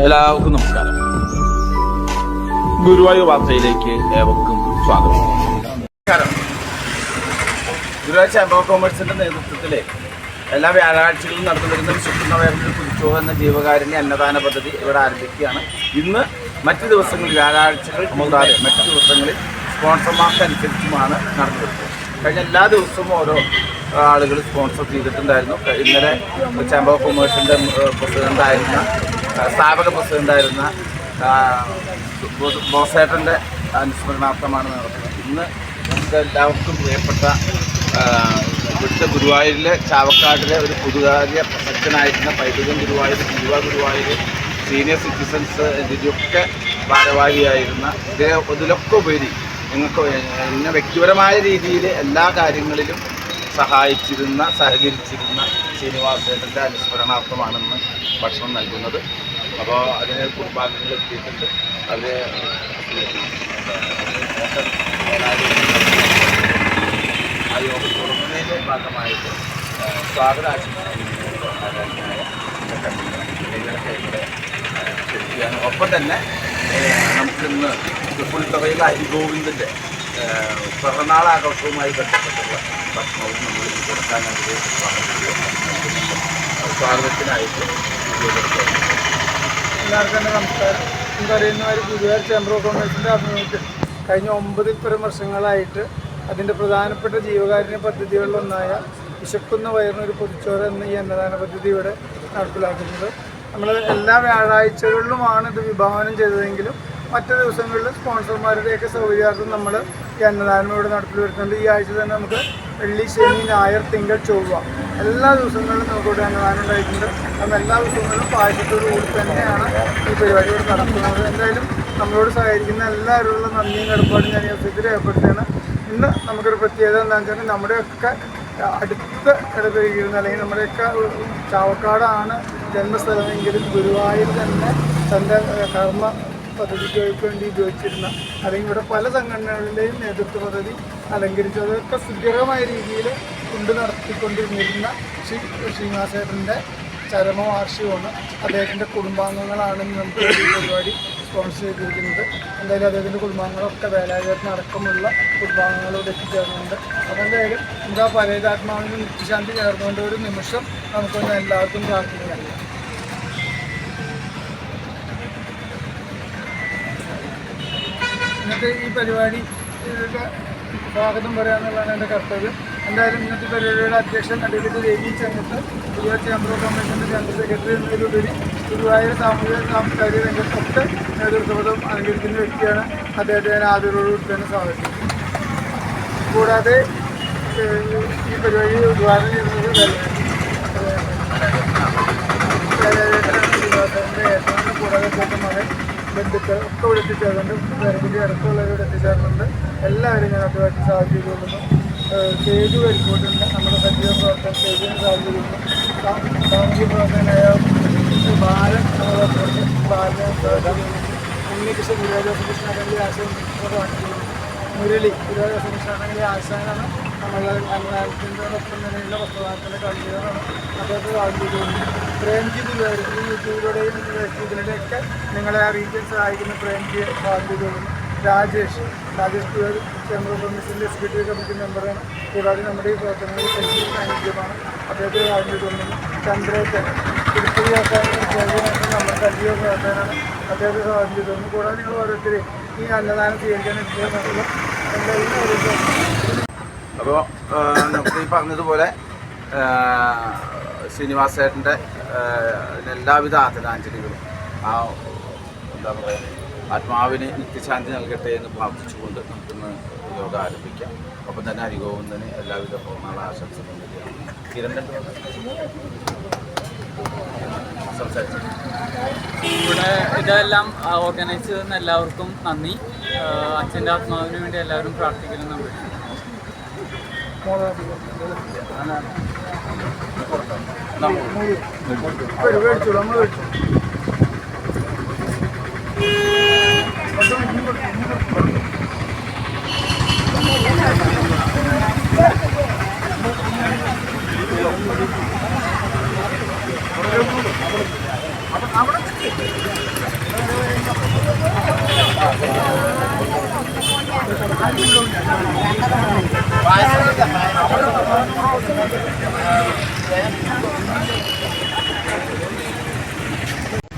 എല്ലാവർക്കും നമസ്കാരം. ഗുരുവായൂർ വാർത്തയിലേക്ക് ഏവർക്കും സ്വാഗതം. ഗുരുവായൂർ ചേംബർ ഓഫ് കോമേഴ്സിന്റെ നേതൃത്വത്തിലെ എല്ലാ വ്യാഴാഴ്ചകളിലും നടന്നു വരുന്ന വിശുദ്ധ വേർപിൽ കുതിച്ചോ എന്ന ജീവകാരുണ്യ അന്നദാന പദ്ധതി ഇവിടെ ആരംഭിക്കുകയാണ്. ഇന്ന് മറ്റു ദിവസങ്ങളിൽ വ്യാഴാഴ്ചകൾ കൂടാതെ മറ്റു ദിവസങ്ങളിൽ സ്പോൺസർമാർക്ക് അനുസരിച്ചുമാണ് നടന്നു വരുന്നത് കഴിഞ്ഞ എല്ലാ ദിവസവും ഓരോ ആളുകൾ സ്പോൺസർ ചെയ്തിട്ടുണ്ടായിരുന്നു. ഇന്നലെ ചേംബർ ഓഫ് കൊമേഴ്സിന്റെ പ്രസിഡന്റായിരുന്ന സ്ഥാപക പ്രസിഡന്റായിരുന്ന ബോസേട്ടന്റെ അനുസ്മരണാർത്ഥമാണ് നടത്തുന്നത് ഇന്ന് നമുക്ക് എല്ലാവർക്കും പ്രിയപ്പെട്ട ഇവിടുത്തെ ഗുരുവായൂരിലെ ചാവക്കാടിലെ ഒരു പുതുകാര്യ പ്രസക്തനായിരുന്ന പൈതൃകം ഗുരുവായൂർ ജീവ ഗുരുവായൂർ സീനിയർ സിറ്റിസൻസ് ഇതിന്റെയൊക്കെ ഭാരവാഹിയായിരുന്ന ഇതേ ഇതിലൊക്കെ ഉപരി നിങ്ങൾക്ക് എന്നെ വ്യക്തിപരമായ രീതിയിൽ എല്ലാ കാര്യങ്ങളിലും സഹായിച്ചിരുന്ന സഹകരിച്ചിരുന്ന ശ്രീനിവാസേട്ടന്റെ അനുസ്മരണാർത്ഥമാണെന്ന് ഭക്ഷണം നൽകുന്നത്. അപ്പോൾ അതിന് കുടുംബാംഗങ്ങൾ എത്തിയിട്ടുണ്ട്. അവർ ആ യോഗം തുടങ്ങുന്നതിന്റെ ഭാഗമായിട്ട് സ്വാഗത ഒപ്പം തന്നെ നമുക്കിന്ന് പുൽത്തറയിൽ ഹരിഗോവിന്ദന്റെ പിറന്നാൾ ആഘോഷവുമായി ബന്ധപ്പെട്ടുള്ള ഭക്ഷണവും നമ്മൾ കൊടുക്കാനായിട്ട് സ്വാഗതത്തിനായിട്ട് എല്ലാവർക്കും തന്നെ നമസ്കാരം. അറിയുന്നവർ ഗുരുവായൂർ ചേംബർ ഓഫ് കോമേഴ്സിന്റെ ആഭിമുഖ്യത്തിൽ കഴിഞ്ഞ ഒമ്പതിൽ പരം വർഷങ്ങളായിട്ട് അതിന്റെ പ്രധാനപ്പെട്ട ജീവകാരുണ്യ പദ്ധതികളിലൊന്നായ വിശക്കുന്ന വയറിനൊരു പൊതിച്ചോര എന്ന ഈ അന്നദാന പദ്ധതി ഇവിടെ നടപ്പിലാക്കുന്നത്. നമ്മൾ എല്ലാ വ്യാഴാഴ്ചകളിലുമാണ് ഇത് വിഭാവനം ചെയ്തതെങ്കിലും മറ്റു ദിവസങ്ങളിൽ സ്പോൺസർമാരുടെയൊക്കെ സൗകര്യാർത്ഥം നമ്മൾ ഈ അന്നദാനം ഇവിടെ നടപ്പിൽ വരുന്നുണ്ട്. ഈ ആഴ്ച തന്നെ നമുക്ക് വെള്ളി ശനി ഞായർ തിങ്കൾ ചൊവ്വ എല്ലാ ദിവസങ്ങളിലും നമുക്ക് ഇവിടെ അന്നദാനം ഉണ്ടായിട്ടുണ്ട്. അപ്പം എല്ലാ ദിവസങ്ങളിലും പായസത്തോടു കൂടി തന്നെയാണ് ഈ പരിപാടി ഇവിടെ നടക്കുന്നത്. എന്തായാലും നമ്മളോട് സഹകരിക്കുന്ന എല്ലാവരോടുള്ള നന്ദിയും കടപ്പാടും ഞാൻ ഈ അവസരത്തിൽ രേഖപ്പെടുത്തുകയാണ്. ഇന്ന് നമുക്കൊരു പ്രത്യേകത എന്താണെന്ന് വെച്ചാൽ നമ്മുടെയൊക്കെ അടുത്ത ഇടപെടുകയിരുന്ന അല്ലെങ്കിൽ നമ്മുടെയൊക്കെ ചാവക്കാടാണ് ജന്മസ്ഥലമെങ്കിലും ഗുരുവായൂർ തന്നെ തന്റെ കർമ്മ പദ്ധതിക്ക് വേണ്ടി ഉപയോഗിച്ചിരുന്ന അല്ലെങ്കിൽ ഇവിടെ പല സംഘടനകളുടെയും നേതൃത്വ പദ്ധതി അലങ്കരിച്ചു അതൊക്കെ സുദൃഢമായ രീതിയിൽ കൊണ്ടു നടത്തിക്കൊണ്ടിരുന്നിരുന്ന ശ്രീ ശ്രീനിവാസേട്ടന്റെ ചരമവാർഷികമാണ് അദ്ദേഹത്തിന്റെ കുടുംബാംഗങ്ങളാണ് നമുക്ക് ഈ പരിപാടി സ്പോൺസർ ചെയ്തിരിക്കുന്നത്. എന്തായാലും അദ്ദേഹത്തിന്റെ കുടുംബാംഗങ്ങളൊക്കെ വേലാചേട്ടൻ അടക്കമുള്ള കുടുംബാംഗങ്ങളോട് എത്തിച്ചേർന്നുണ്ട്. അപ്പോൾ എന്തായാലും നമുക്ക് ആ പരേതാത്മാവിന് നിത്യശാന്തി ചേർന്നുകൊണ്ട് ഒരു നിമിഷം നമുക്കൊന്ന് എല്ലാവർക്കും പ്രാർത്ഥിക്കാം. ഇന്നത്തെ ഈ പരിപാടി സ്വാഗതം പറയാമെന്നുള്ളതാണ് എന്റെ കർത്തവ്യം. എന്തായാലും ഇന്നത്തെ പരിപാടിയുടെ അധ്യക്ഷൻ അഡ്വക്കേറ്റ് രവി ചങ്ങത്ത് യുവ ചേംബർ ഓഫ് കമ്മീഷന്റെ ജനറൽ സെക്രട്ടറി എന്നതിലുപരി ഗുരുവായൂർ സാമൂഹിക സാംസ്കാരിക രംഗത്തൊക്കെ നേതൃത്വപദം അലങ്കരിക്കുന്ന വ്യക്തിയാണ് അദ്ദേഹത്തെ ഞാൻ ആദരവോടുകൂടി തന്നെ സ്വാഗതം. കൂടാതെ ഈ പരിപാടി ഉദ്ഘാടനം ചെയ്യുന്നത് കൂടാതെ മകൻ ബന്ധുക്കൾ ഒക്കെ ഇവിടെ എത്തിച്ചേർന്നുണ്ട് പേരക്കുട്ടി അടുത്തുള്ളവരോട് എത്തിച്ചേർന്നുണ്ട് എല്ലാവരും ഞാൻ അതുമായിട്ട് കൊള്ളുന്നു സേതു വരിക്കോട്ടുണ്ട് നമ്മുടെ സജീവ പ്രവർത്തനം സേതുവിന് സാധ്യത കൊള്ളുന്നു സാ- സാമൂഹ്യ പ്രവർത്തകനായ ബാലൻ നമ്മളെ ബാലനെ ഉണ്ണികൃഷ്ണൻ ഗുരുവായൂർ അടങ്ങിയ ആശയം മുരളി ഗുരുവായൂർ അടങ്ങിയ ആശാനാണ് നമ്മളെ അന്നദാനത്തിന്റെതൊപ്പം തന്നെയുള്ള വസ്ത്രദാനത്തിന്റെ കളിയാണ് അദ്ദേഹത്തെ സാധിച്ചിട്ടുണ്ട് പ്രേംജി ഈ യൂട്യൂബിലൂടെയും ഫേസ്ബുക്കിലൂടെയൊക്കെ നിങ്ങളെ സഹായിക്കുന്ന പ്രേംജിയെ സാധിച്ചിട്ടുണ്ട് രാജേഷ്. രാജേഷ് ഗുരുവായൂർ ചേംബർ ഓഫ് കോമേഴ്സിന്റെ എക്സിക്യൂട്ടീവ് കമ്മിറ്റി മെമ്പറാണ്. കൂടാതെ നമ്മുടെ ഈ പ്രവർത്തനങ്ങളിൽ സെൻട്രൽ സാന്നിധ്യമാണ് അദ്ദേഹത്തെ സാധിച്ചിട്ടുണ്ട് ചന്ദ്രേട്ടൻ. തിരുപ്പതി നമ്മുടെ സജീവ പ്രവർത്തനമാണ് അദ്ദേഹത്തെ സാധിച്ചിട്ടുണ്ട് കൂടാതെ നിങ്ങൾ ഓരോരുത്തരെയും ഈ അന്നദാനം സ്വീകരിക്കാൻ എല്ലാവരും അപ്പോൾ നമുക്ക് ഈ പറഞ്ഞതുപോലെ ശ്രീനിവാസേട്ടന്റെ എല്ലാവിധ ആദരാഞ്ജലികളും ആ എന്താ പറയുക ആത്മാവിന് നിത്യശാന്തി നൽകട്ടെ എന്ന് പ്രാർത്ഥിച്ചുകൊണ്ട് നമുക്കിന്ന് യോഗ ആരംഭിക്കാം. ഒപ്പം തന്നെ ഹരിഗോവിന്ദന് എല്ലാവിധ പൂർണ ആശംസകളും ഇവിടെ ഇതെല്ലാം ഓർഗനൈസ് ചെയ്യുന്ന എല്ലാവർക്കും നന്ദി. അച്ഛന്റെ ആത്മാവിന് വേണ്ടി എല്ലാവരും പ്രാർത്ഥിക്കണം നമ്മൾ చూడమ్మ